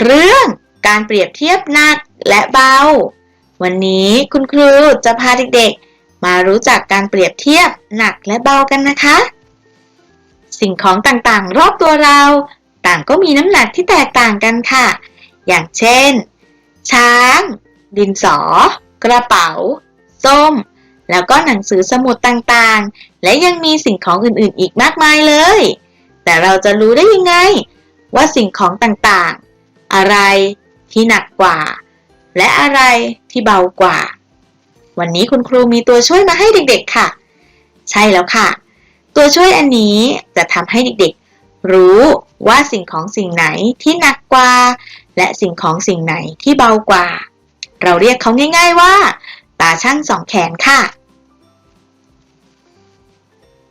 เรื่องการเปรียบเทียบหนักและเบา วันนี้คุณครูจะพาเด็กๆ มารู้จักการเปรียบเทียบหนักและเบากันนะคะ สิ่งของต่างๆ รอบตัวเรา ต่างก็มีน้ำหนักที่แตกต่างกันค่ะ อย่างเช่น ช้าง ดินสอ กระเป๋า ส้ม แล้วก็หนังสือสมุดต่างๆ และยังมีสิ่งของอื่นๆ อีกมากมายเลย แต่เราจะรู้ได้ยังไง ว่าสิ่งของต่างๆ อะไรที่หนักกว่า และอะไรที่เบากว่า วันนี้คุณครูมีตัวช่วยมาให้เด็กๆค่ะ ใช่แล้วค่ะ ตัวช่วยอันนี้จะทำให้เด็กๆ รู้ว่าสิ่งของสิ่งไหนที่หนักกว่า และสิ่งของสิ่งไหนที่เบากว่า เราเรียกเขาง่าย ๆว่า ตาช่างสองแขนค่ะ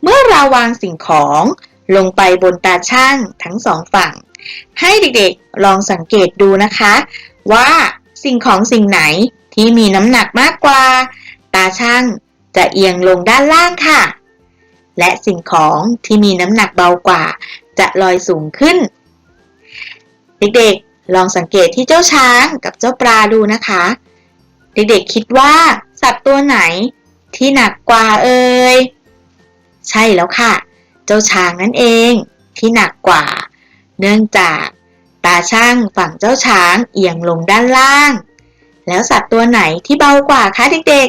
เมื่อเราวางสิ่งของลงไปบนตาช่างทั้งสองฝั่ง ให้เด็กๆลองสังเกตดูนะคะ ว่าสิ่งของสิ่งไหนที่มีน้ำหนักมากกว่า ตาช่างจะเอียงลงด้านล่างค่ะ และสิ่งของที่มีน้ำหนักเบากว่า จะลอยสูงขึ้น เด็กๆ ลองสังเกตที่เจ้าช้างกับเจ้าปลาดูนะคะ เด็กๆ คิดว่าสัตว์ตัวไหนที่หนักกว่าเอ่ยใช่แล้วค่ะ เจ้าช้างนั่นเองที่หนักกว่า เนื่องจากตาช่างฝั่งเจ้าช้างเอียงลงด้านล่าง แล้วสัตว์ตัวไหนที่เบากว่าคะเด็ก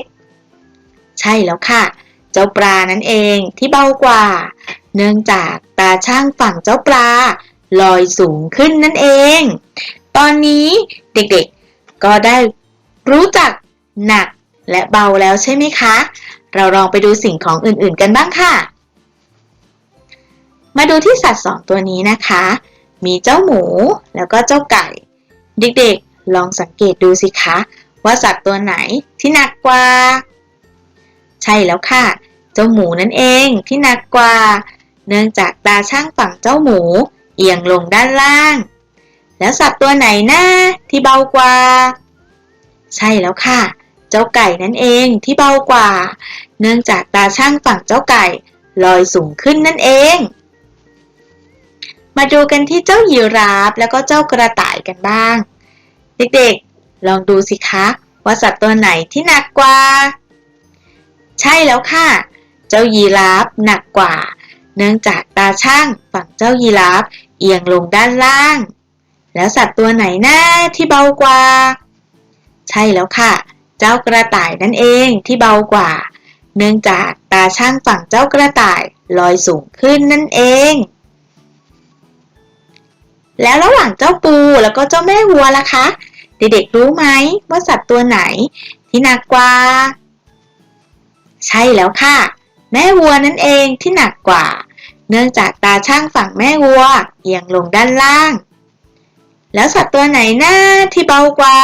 ๆ ใช่แล้วค่ะ เจ้าปลานั่นเองที่เบากว่า เนื่องจากตาช่างฝั่งเจ้าปลาลอยสูงขึ้นนั่นเอง ตอนนี้เด็กๆ ก็ได้รู้จักหนักและเบาแล้วใช่ไหมคะ เราลองไปดูสิ่งของอื่นๆกันบ้างค่ะ มาดูที่สัตว์สองตัวนี้นะคะ มีเจ้าหมู แล้วก็เจ้าไก่ เด็กๆ ลองสังเกตดูสิคะ ว่าสัตว์ตัวไหนที่หนักกว่า ใช่แล้วค่ะ เจ้าหมูนั่นเองที่หนักกว่า เนื่องจากตาช่างฝั่งเจ้าหมู เอียงลงด้านล่าง แล้วสัตว์ตัวไหนนะที่เบากว่า ใช่แล้วค่ะ เจ้าไก่นั่นเองที่เบากว่า เนื่องจากตาช่างฝั่งเจ้าไก่ ลอยสูงขึ้นนั่นเอง มาดูกันที่เจ้ายีราฟแล้วก็เจ้ากระต่ายกันบ้าง เด็กๆ ลองดูสิคะว่าสัตว์ตัวไหนที่หนักกว่า ใช่แล้วค่ะ เจ้ายีราฟหนักกว่า เนื่องจากตาช่างฝั่งเจ้ายีราฟเอียงลงด้านล่าง แล้วสัตว์ตัวไหนหน้าที่เบากว่า ใช่แล้วค่ะ เจ้ากระต่ายนั่นเองที่เบากว่า เนื่องจากตาช่างฝั่งเจ้ากระต่ายลอยสูงขึ้นนั่นเอง แล้วระหว่างเจ้าปูแล้วก็เจ้าแม่วัวล่ะคะ เด็กๆรู้ไหมว่าสัตว์ตัวไหน ที่หนักกว่า ใช่แล้วค่ะ แม่วัวนั่นเองที่หนักกว่า เนื่องจากตาช่างฝั่งแม่วัวเอียงลงด้านล่าง แล้วสัตว์ตัวไหนหน้าที่เบากว่า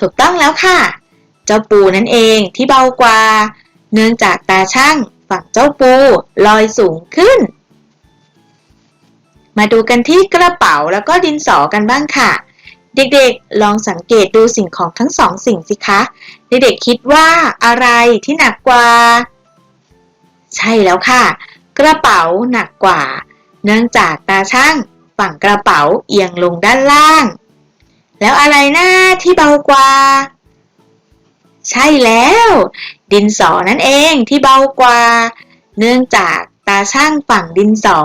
ถูกต้องแล้วค่ะ เจ้าปูนั่นเองที่เบากว่า เนื่องจากตาช่างฝั่งเจ้าปูลอยสูงขึ้น มาดูกันที่กระเป๋าแล้วก็ดินสอกันบ้างค่ะ เด็กๆ ลองสังเกตดูสิ่งของทั้งสองสิ่งสิคะ เด็กๆคิดว่าอะไรที่หนักกว่า ใช่แล้วค่ะ กระเป๋าหนักกว่า เนื่องจากตาช่างฝั่งกระเป๋าเอียงลงด้านล่าง แล้วอะไรหน้าที่เบากว่า ใช่แล้ว ดินสอนั่นเองที่เบากว่า เนื่องจากตาช่างฝั่งดินสอ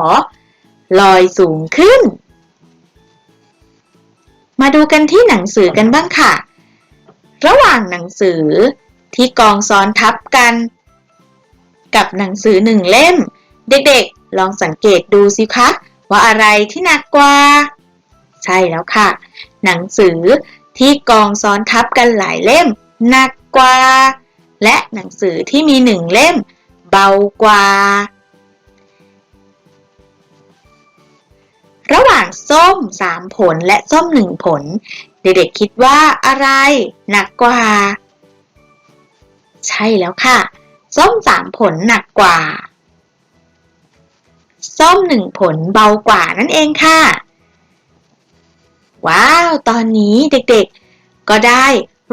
ลอยสูงขึ้น มาดูกันที่หนังสือกันบ้างค่ะ ระหว่างหนังสือที่กองซ้อนทับกัน กับหนังสือหนึ่งเล่ม เด็กๆ ลองสังเกตดูสิคะ ว่าอะไรที่หนักกว่า ใช่แล้วค่ะ หนังสือที่กองซ้อนทับกันหลายเล่ม หนักกว่า และหนังสือที่มีหนึ่งเล่ม เบากว่า ระหว่างส้ม 3 ผลและส้ม 1 ผล เด็กๆคิดว่าอะไร หนักกว่า ใช่แล้วค่ะ ส้ม 3 ผลหนักกว่า ส้ม 1 ผลเบากว่านั่นเองค่ะ ว้าว ตอนนี้เด็กๆ ก็ได้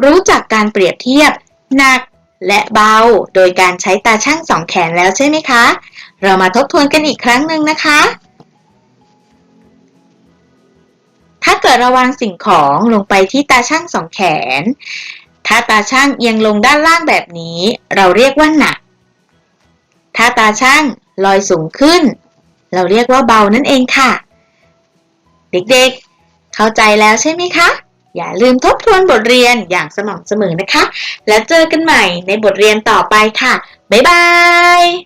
รู้จักการเปรียบเทียบ หนักและเบา โดยการใช้ตาช่างสองแขนแล้วใช่ไหมคะ เรามาทบทวนกันอีกครั้งหนึ่งนะคะ ถ้าเกิดเราวางสิ่งของลงไปที่ตาช่างสองแขน ถ้าตาช่างเอียงลงด้านล่างแบบนี้ เราเรียกว่าหนัก ถ้าตาช่างลอยสูงขึ้น เราเรียกว่าเบานั่นเองค่ะ เด็กๆ เข้าใจแล้วใช่ไหมคะ อย่าลืมทบทวนบทเรียนอย่างสม่ำเสมอนะคะ แล้วเจอกันใหม่ในบทเรียนต่อไปค่ะ บ๊ายบาย